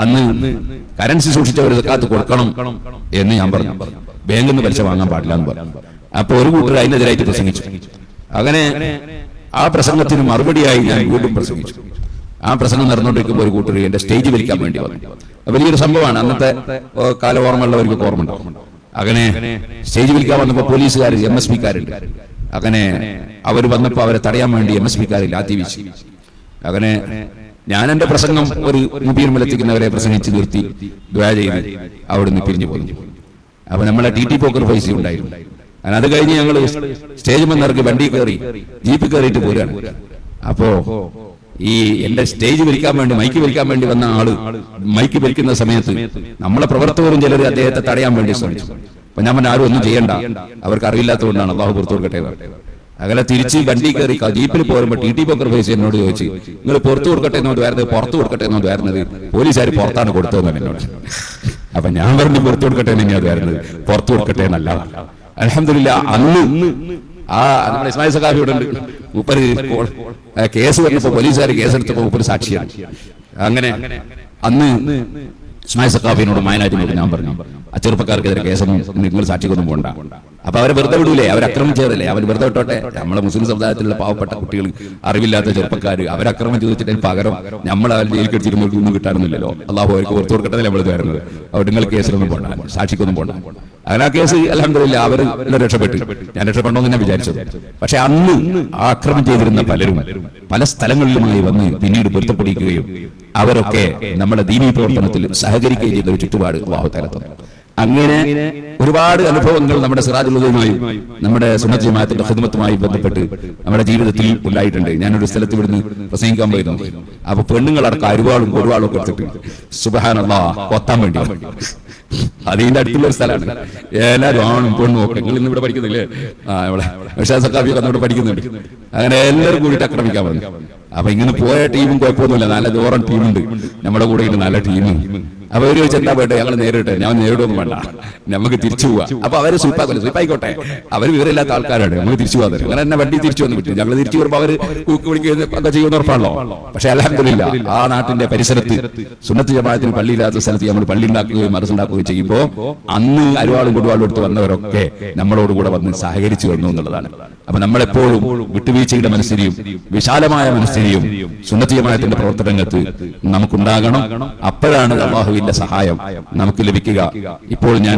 അന്ന് കറൻസി സൂക്ഷിച്ചവർ കാത്ത് കൊടുക്കണം എന്ന് ഞാൻ പറഞ്ഞു. ബാങ്കിൽ നിന്ന് പലിശ വാങ്ങാൻ പാടില്ല എന്ന് പറഞ്ഞു. അപ്പൊ ഒരു കൂട്ടർ അതിനെതിരായിട്ട് പ്രസംഗിച്ചു. അങ്ങനെ ആ പ്രസംഗത്തിന് മറുപടിയായി ഞാൻ വീണ്ടും പ്രസംഗിച്ചു. ആ പ്രസംഗം നടന്നുകൊണ്ടിരിക്കുമ്പോൾ ഒരു കൂട്ടർ എന്റെ സ്റ്റേജ് വലിക്കാൻ വേണ്ടി വന്നു. വലിയൊരു സംഭവമാണ്. അന്നത്തെ കാല ഓർമ്മയുള്ളവർക്ക് ഓർമ്മ ഉണ്ടാവും അങ്ങനെ സ്റ്റേജ് വിളിക്കാൻ വന്നപ്പോൾ പോലീസുകാർ എം എസ് പിക്കാരുണ്ട് അങ്ങനെ അവർ വന്നപ്പോൾ അവരെ തടയാൻ വേണ്ടി എം എസ് പിക്കാർ ലാത്തി വീശി. അങ്ങനെ ഞാൻ എന്റെ പ്രസംഗം ഒരു മുബീർ മലത്തിക്കുന്നവരെ പ്രസംഗിച്ച് നിർത്തി ദ്വാ ചെയ്ത് അവിടുന്ന് പിരിഞ്ഞു പോന്നു. അപ്പൊ നമ്മളെ ടി ടി പോക്കർ പൈസ ഉണ്ടായിരുന്നു. അങ്ങനെ അത് കഴിഞ്ഞ് ഞങ്ങൾ സ്റ്റേജ് വന്നിറക്കി വണ്ടി കയറി ജീപ്പ് കയറിയിട്ട് പോരാണ് അപ്പോ ഈ എന്റെ സ്റ്റേജ് വലിക്കാൻ വേണ്ടി മൈക്ക് വലിക്കാൻ വേണ്ടി വന്ന ആൾ മൈക്ക് വലിക്കുന്ന സമയത്ത് നമ്മളെ പ്രവർത്തകരും ചിലർ അദ്ദേഹത്തെ തടയാൻ വേണ്ടി ശ്രമിച്ചു. അപ്പൊ ഞാൻ ആരും ഒന്നും ചെയ്യണ്ട. അവർക്ക് അറിയില്ലാത്തതുകൊണ്ടാണ് അള്ളാഹു പുറത്തു കൊടുക്കട്ടെ. അങ്ങനെ തിരിച്ച് വണ്ടി കയറി ജീപ്പിൽ പോരുമ്പോ ടി ടി പോക്കർ ഫേസ് എന്നോട് ചോദിച്ചു നിങ്ങൾ പുറത്തു കൊടുക്കട്ടെ എന്നോട് വരുന്നത് പുറത്തു കൊടുക്കട്ടെ എന്നോട് വരുന്നത്. പോലീസുകാർ പുറത്താണ് കൊടുത്തതെന്ന് എന്നോട് അപ്പൊ ഞാൻ പറഞ്ഞു പുറത്തു കൊടുക്കട്ടെ എന്ന് അത് വരുന്നത്. പുറത്തു കൊടുക്കട്ടെ എന്നല്ല. അലഹമില്ല അന്ന് ആ നമ്മുടെ ഇസ്മായിൽ സഖാഫി ഇവിടെ ഉണ്ട്. മൂപ്പര് കേസ് വന്നപ്പോ പോലീസുകാർ കേസെടുത്തപ്പോ മൂപ്പര് സാക്ഷിയാണ്. അങ്ങനെ അന്ന് ഇസ്മായിൽ സഖാഫിനോട് മായനായിട്ട് ഞാൻ പറഞ്ഞു ആ ചെറുപ്പക്കാർക്കെതിരെ കേസൊന്നും നിങ്ങൾ സാക്ഷിക്കൊന്നും പോണ്ട. അപ്പൊ അവരെ വെറുതെ വിടൂലേ? അവർ ആക്രമിച്ചതല്ലേ അവർ വെറുതെ വിട്ടോട്ടെ? നമ്മളെ മുസ്ലിം സമുദായത്തിലുള്ള പാവപ്പെട്ട കുട്ടികൾ അറിവില്ലാത്ത ചെറുപ്പക്കാർ അവരക്രമം ചോദിച്ചിട്ട് പകരം നമ്മൾ അവർ ജയിൽ കടിച്ചിരുമ്പോൾ ഒന്നും കിട്ടാനൊന്നുമില്ലല്ലോ. അള്ളാഹു അവർക്ക് പുറത്തു കൊടുക്കട്ടെ നമ്മൾ വരുന്നത്. അവിടെ നിങ്ങൾ കേസിലൊന്നും പോകണം സാക്ഷിക്കൊന്നും പോകണം അങ്ങനെ ആ കേസ് അലഹമില്ല അവർ രക്ഷപ്പെട്ടു. ഞാൻ രക്ഷപ്പെടണമെന്ന് ഞാൻ വിചാരിച്ചത് പക്ഷെ അന്ന് ആക്രമം ചെയ്തിരുന്ന പലരും പല സ്ഥലങ്ങളിലുമായി വന്ന് പിന്നീട് പൊരുത്തപ്പെടിക്കുകയും അവരൊക്കെ നമ്മുടെ ദീനീ പ്രവർത്തനത്തിൽ സഹകരിക്കുകയും ചെയ്ത ഒരു ചുറ്റുപാട് തലത്തുന്നു അങ്ങനെ ഒരുപാട് അനുഭവങ്ങൾ നമ്മുടെ സിറാജുള്ളതുമായും നമ്മുടെ സുന്നത്ത് ജമാഅത്തിന്റെ ഹിദ്മത്തുമായി ബന്ധപ്പെട്ട് നമ്മുടെ ജീവിതത്തിൽ ഉണ്ടായിട്ടുണ്ട്. ഞാനൊരു സ്ഥലത്ത് ഇവിടുന്ന് പ്രസംഗിക്കാൻ പോയിരുന്നു. അപ്പൊ പെണ്ണുങ്ങളടക്കം അരുവാളും ഒരുവാളും ഒക്കെ എടുത്തിട്ട് സുബഹാന കൊത്താൻ വേണ്ടി അതിന്റെ അടുത്തുള്ള ഒരു സ്ഥലമാണ്. എല്ലാവരും ആണും പെണ്ണും ഒക്കെ. നിങ്ങൾ ഇന്ന് ഇവിടെ പഠിക്കുന്നില്ലേ? ആ ഇവിടെ. വിഷാസക്കാഫിയൊക്കെ അന്നിവിടെ പഠിക്കുന്നുണ്ട്. അങ്ങനെ എല്ലാവരും കൂടിയിട്ട് ആക്രമിക്കാൻ പറഞ്ഞു അപ്പൊ ഇങ്ങനെ പോയ ടീമും കുഴപ്പമൊന്നുമില്ല. നല്ല ദൂരം ടീമുണ്ട്. നമ്മുടെ കൂടെ നല്ല ടീമും. അപ്പൊ അവർ ചോദിച്ചാൽ എന്താ വേണ്ടേ ഞങ്ങൾ നേരിട്ടെ ഞാൻ നേരിടൊന്നും വേണ്ട. നമുക്ക് തിരിച്ചു പോവാ. അപ്പൊ അവർ സ്വീപ്പാക്കില്ല സ്വീപ്പായിക്കോട്ടെ അവർ വിവരമില്ലാത്ത ആൾക്കാരാണ്. നമുക്ക് തിരിച്ചു പോകാതെ അങ്ങനെ എന്നെ വണ്ടി തിരിച്ചു വന്ന് വിട്ടു. ഞങ്ങൾ തിരിച്ചു വരുമ്പോ അവർ കൂക്ക് ഒക്കെ ചെയ്യുന്ന ഉറപ്പാണല്ലോ? പക്ഷെ അലഹമില്ല ആ നാട്ടിന്റെ പരിസരത്ത് സുന്നത്ത് ജമാഅത്തിന് പള്ളിയില്ലാത്ത സ്ഥലത്ത് നമ്മൾ പള്ളി ഉണ്ടാക്കുകയും മറസുണ്ടാക്കുകയും ചെയ്യുമ്പോൾ അന്ന് അരുവാളും കൊടുവാളും എടുത്ത് വന്നവരൊക്കെ നമ്മളോട് കൂടെ വന്ന് സഹകരിച്ചു വന്നു എന്നുള്ളതാണ്. അപ്പൊ നമ്മളെപ്പോഴും വിട്ടുവീഴ്ചയുടെ മനസ്സിനെയും വിശാലമായ മനസ്ഥിതിയും സുന്നത്ത് ജമാഅത്തിന്റെ പ്രവർത്തനങ്ങൾക്ക് നമുക്കുണ്ടാകണം. അപ്പോഴാണ് അള്ളാഹുവിന്റെ സഹായം നമുക്ക് ലഭിക്കുക. ഇപ്പോൾ ഞാൻ